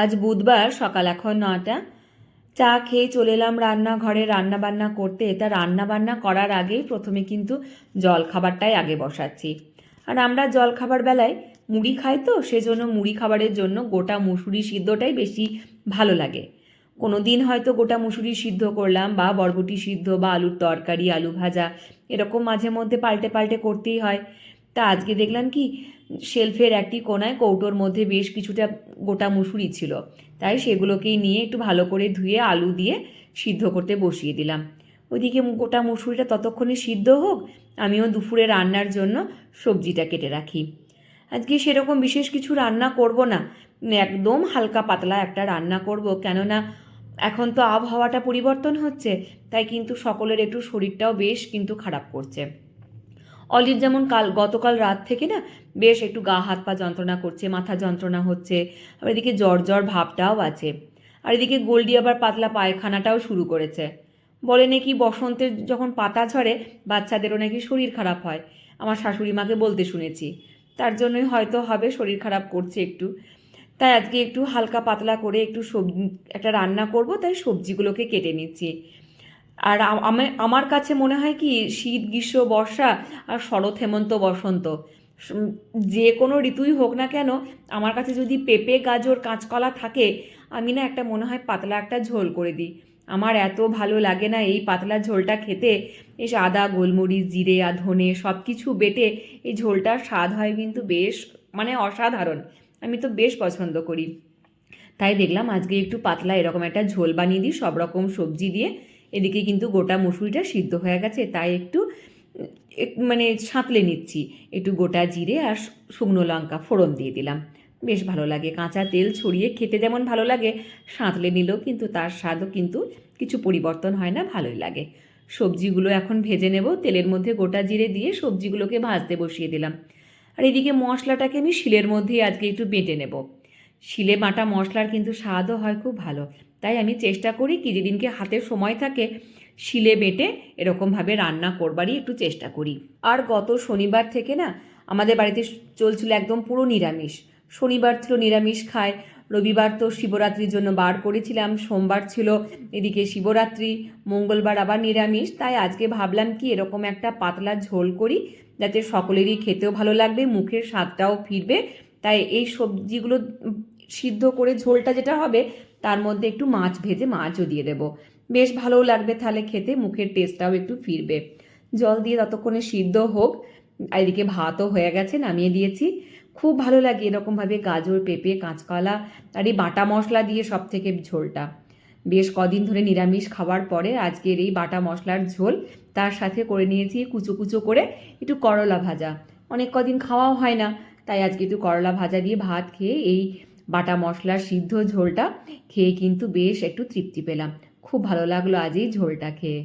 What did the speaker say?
আজ বুধবার সকাল এখন নটা চা খেয়ে চলে এলাম রান্নাঘরে। রান্না বান্না করতে তা রান্নাবান্না করার আগেই প্রথমে কিন্তু জল খাবারটাই আগে বসাচ্ছি। আর আমরা জল খাবার বেলায় মুড়ি খাই তো, সেজন্য মুড়ি খাবারের জন্য গোটা মুসুরি সিদ্ধটাই বেশি ভালো লাগে। কোনো দিন হয়তো গোটা মুসুরি সিদ্ধ করলাম বা বরবটি সিদ্ধ বা আলুর তরকারি, আলু ভাজা, এরকম মাঝে মধ্যে পাল্টে পাল্টে করতেই হয়। তা আজকে দেখলাম কি, শেলফের একটি কোনায় কৌটোর মধ্যে বেশ কিছুটা গোটা মুসুরি ছিল। তাই সেগুলোকেই নিয়ে একটু ভালো করে ধুয়ে আলু দিয়ে সিদ্ধ করতে বসিয়ে দিলাম। ওইদিকে গোটা মুসুরিটা ততক্ষণে সিদ্ধ হোক, আমিও দুপুরে রান্নার জন্য সবজিটা কেটে রাখি। আজকে সেরকম বিশেষ কিছু রান্না করব না, একদম হালকা পাতলা একটা রান্না করব, কেননা এখন তো আবহাওয়াটা পরিবর্তন হচ্ছে, তাই কিন্তু সকলের একটু শরীরটাও বেশ কিন্তু খারাপ করছে। অলির যেমন কাল, গতকাল রাত থেকে না বেশ একটু গা, হাত পা যন্ত্রণা করছে, মাথা যন্ত্রণা হচ্ছে আর এদিকে জ্বর জ্বর ভাবটাও আছে। আর এদিকে গোল্ডি আবার পাতলা পায়খানাটাও শুরু করেছে। বলে নাকি বসন্তের যখন পাতা ঝরে, বাচ্চাদেরও নাকি শরীর খারাপ হয়। আমার শাশুড়ি মাকে বলতে শুনেছি। তার জন্যই হয়তো হবে শরীর খারাপ করছে একটু। তাই আজকে একটু হালকা পাতলা করে একটু সবজি একটা রান্না করব, তাই সবজিগুলোকে কেটে নিচ্ছি। আর আম- আমার কাছে মনে হয় কি, শীত, গ্রীষ্ম, বর্ষা আর শরৎ, হেমন্ত, বসন্ত। যে কোনো ঋতুই হোক না কেন, আমার কাছে যদি পেঁপে, গাজর, কাঁচকলা থাকে, আমি না একটা মনে হয় পাতলা একটা ঝোল করে দিই। আমার এত ভালো লাগে না এই পাতলা ঝোলটা খেতে। বেশ আদা, গোলমরিচ, জিরে, আর ধনে সব কিছু বেটে এই ঝোলটার স্বাদ হয় কিন্তু বেশ মানে অসাধারণ। আমি তো বেশ পছন্দ করি। তাই দেখলাম আজকে একটু পাতলা এরকম একটা ঝোল বানিয়ে দিই সব রকম সবজি দিয়ে। এদিকে কিন্তু গোটা মুসুরিটা সিদ্ধ হয়ে গেছে, তাই একটু মানে সাঁতলে নিচ্ছি। একটু গোটা জিরে আর শুকনো লঙ্কা ফোড়ন দিয়ে দিলাম। বেশ ভালো লাগে, কাঁচা তেল ছড়িয়ে খেতে যেমন ভালো লাগে, সাঁতলে নিলেও কিন্তু তার স্বাদও কিন্তু কিছু পরিবর্তন হয় না, ভালোই লাগে। সবজিগুলো এখন ভেজে নেব, তেলের মধ্যে গোটা জিরে দিয়ে সবজিগুলোকে ভাজতে বসিয়ে দিলাম। আর এদিকে মশলাটাকে আমি শিলের মধ্যেই আজকে একটু বেটে নেব। শিলে বাটা মশলার কিন্তু স্বাদও হয় খুব ভালো। তাই আমি চেষ্টা করি কি যেদিনকে হাতে সময় থাকে শিলে বেটে এরকমভাবে রান্না করবারই একটু চেষ্টা করি। আর গত শনিবার থেকে না, আমাদের বাড়িতে চলছিল একদম পুরো নিরামিষ। শনিবার ছিল নিরামিষ খায়, রবিবার তো শিবরাত্রির জন্য বার করেছিলাম, সোমবার ছিল এদিকে শিবরাত্রি, মঙ্গলবার আবার নিরামিষ, তাই আজকে ভাবলাম কি এরকম একটা পাতলা ঝোল করি, যাতে সকলেরই খেতেও ভালো লাগবে, মুখের স্বাদটাও ফিরবে। তাই এই সবজিগুলো সিদ্ধ করে ঝোলটা যেটা হবে, তার মধ্যে একটু মাছ ভেজে মাছও দিয়ে দেবো। বেশ ভালোও লাগবে তাহলে খেতে, মুখের টেস্টটাও একটু ফিরবে। জল দিয়ে ততক্ষণে সিদ্ধ হোক। এদিকে ভাতও হয়ে গেছে, নামিয়ে দিয়েছি। খুব ভালো লাগে এরকমভাবে গাজর, পেঁপে, কাঁচকলা আর এই বাটা মশলা দিয়ে সব থেকে ঝোলটা। বেশ কদিন ধরে নিরামিষ খাওয়ার পরে আজকের এই বাটা মশলার ঝোল, তার সাথে করে নিয়েছি কুচো কুচো করে একটু করলা ভাজা। অনেক কদিন খাওয়াও হয় না, তাই আজকে একটু করলা ভাজা দিয়ে ভাত খেয়ে এই বাটা মশলার সিদ্ধ ঝোলটা খেয়ে কিন্তু বেশ একটু তৃপ্তি পেলাম। খুব ভালো লাগল আজ এই ঝোলটা খেয়ে।